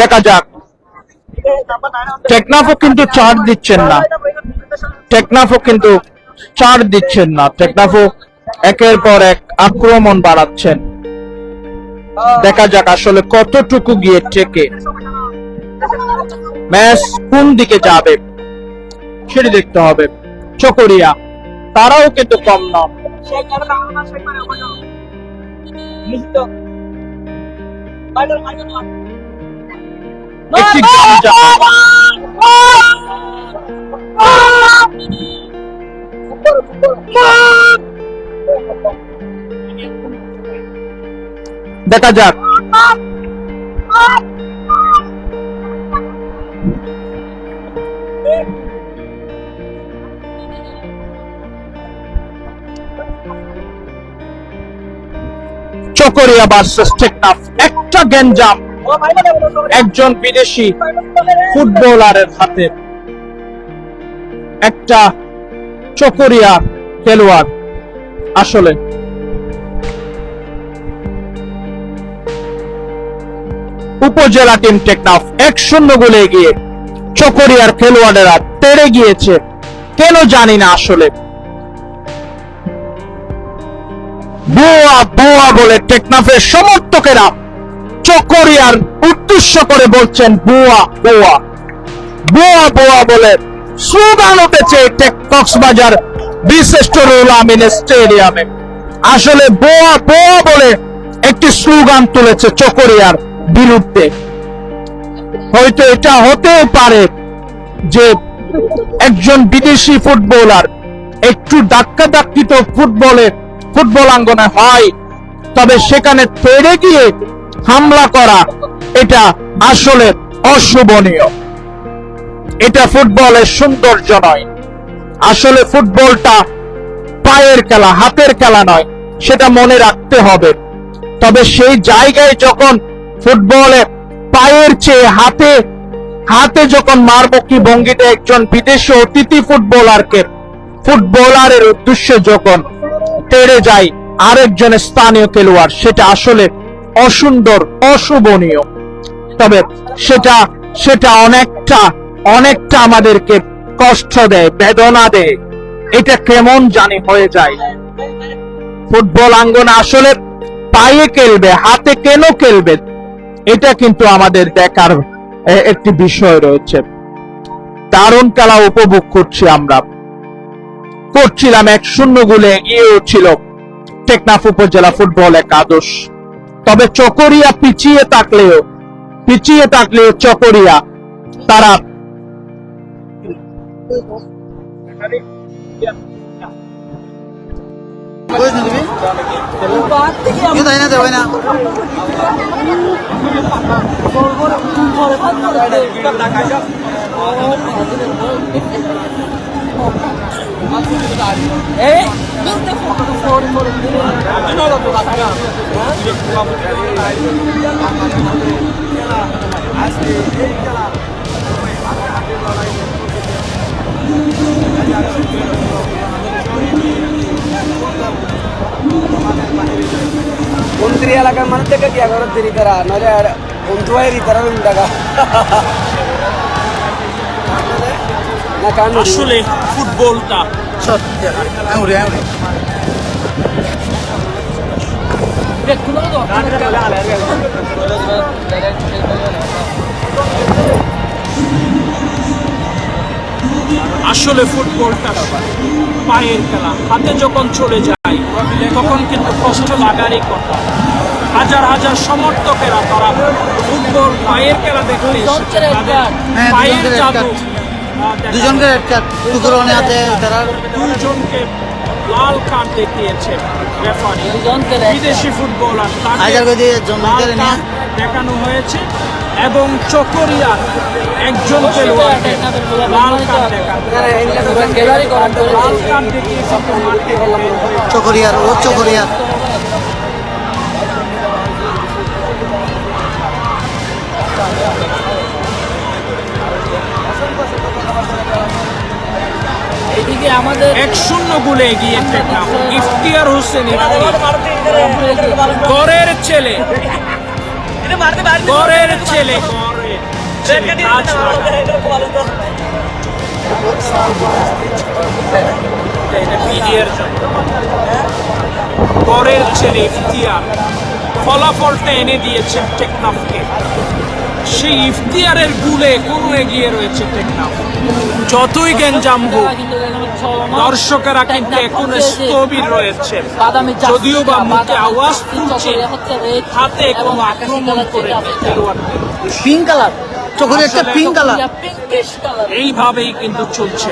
দেখা যাক। টেকনাফও কিন্তু চার দিচ্ছেন না। টেকনাফও কিন্তু চার দিচ্ছেন না। টেকনাফও একের পর এক আক্রমণ বাড়াচ্ছেন। দেখা যাক আসলে কতটুকু গিয়ে টেকে ম্যাচ কোন দিকে যাবে সেটি দেখতে হবে। চকরিয়া, তারাও কিন্তু কম না একটি জমজমাট দেখা যাক চকরিয়া ভার্সেস একটা গেঞ্জাম একজন বিদেশি ফুটবলারের হাতে। একটা চকরিয়া খেলোয়াড় আসলে। উপজেলা টিম টেকনাফ এক শূন্য গোলে এগিয়ে চকরিয়ার খেলোয়াড়েরা তেড়ে গিয়েছে। কেন জানি না আসলে। বুয়া বুয়া বলে টেকনাফের সমর্থকেরা চকরিয়ার উদ্দেশ্য করে বলছেন বুয়া বুয়া। বুয়া বুয়া বলে স্লোগান উঠেছে কক্সবাজার বিশেষ্টরুল আমিন স্টেডিয়ামে। আসলে বোয়া বোয়া বলে একটি স্লোগান তুলেছে চকরিয়ার বিরুদ্ধে। হয়তো এটা হতেও পারে যে একজন বিদেশি ফুটবলার একটু ধাক্কা ধাক্কিত ফুটবলে ফুটবল আঙ্গনে হয়, তবে সেখানে তেড়ে গিয়ে হামলা করা এটা আসলে অশুভনীয়। এটা ফুটবলের সৌন্দর্য নয়। আসলে ফুটবলটা পায়ের খেলা, হাতের খেলা নয়, সেটা মনে রাখতে হবে। তবে সেই জায়গায় যখন ফুটবলে পায়ের চেয়ে হাতে হাতে যখন মারমুখী ভঙ্গিতে একজন বিদেশি অতিথি ফুটবলারকে, ফুটবলারের উদ্দেশ্যে যখন তেড়ে যায় আরেকজন স্থানীয় খেলোয়াড়। সেটা আসলে অসুন্দর, অশুভনীয়। তবে সেটা সেটা অনেকটা অনেকটা আমাদেরকে কষ্ট দেয়, বেদনা দেয়। এটা কেমন জানি হয়ে যায়। ফুটবল আঙ্গন আসলে পায়ে খেলবে, হাতে কেন খেলবে? এটা কিন্তু আমাদের দেখার একটি বিষয় রয়েছে। দারুণ খেলা উপভোগ করছি আমরা। করছিলাম এক শূন্য গোলে এগিয়েও ছিল। টেকনাফ উপজেলা ফুটবল একাদশ। তবে চকরিয়া পিছিয়ে থাকলেও পিছিয়ে থাকলেও চকরিয়া তারা ইয়ে তাই না দেওয়াই না মন্ত্রী এলাকার মানুষ থেকে কি এগারো দেরি তারা নলে আর বন্ধু হয় তারা টাকা আসলে ফুটবলটা আসলে ফুটবলটা পায়ের খেলা। হাতে যখন চলে যায় তখন কিন্তু কষ্ট লাগারই কথা। হাজার হাজার সমর্থকেরা তারা ফুটবল পায়ের খেলা দেখতে হ্যাঁ, পায়ের জাদু দুজনকে টুকুরনে হাতে তারা দুজনকে লাল কার্ড দেখিয়েছে রেফারি। বিদেশি ফুটবলার তাকে দেখানো হয়েছে এবং চকরিয়া একজন খেলোয়াড়কে লাল কার্ড দেখানো লাল কার্ড চকরিয়ার ও চকরিয়ার। এক শূন্য গোলে এগিয়ে ইফতিয়ার হোসেন ঘরের ছেলে। ঘরের ছেলে ইফতিয়ার। ফলাফলটা এনে দিয়েছেন টেকনাফকে। সেই ইফতিয়ারের গুলে কোনো এগিয়ে রয়েছে টেকনাফ। যতই গেঞ্জাম হোক। দর্শকেরা কিন্তু এখন স্থবির রয়েছে। যদিও বা মুখে আওয়াজ তুলছে হাতে কোনো আক্রমণ করে পিঙ্ক কালার চোখের একটা পিঙ্ক কালার এইভাবেই কিন্তু চলছে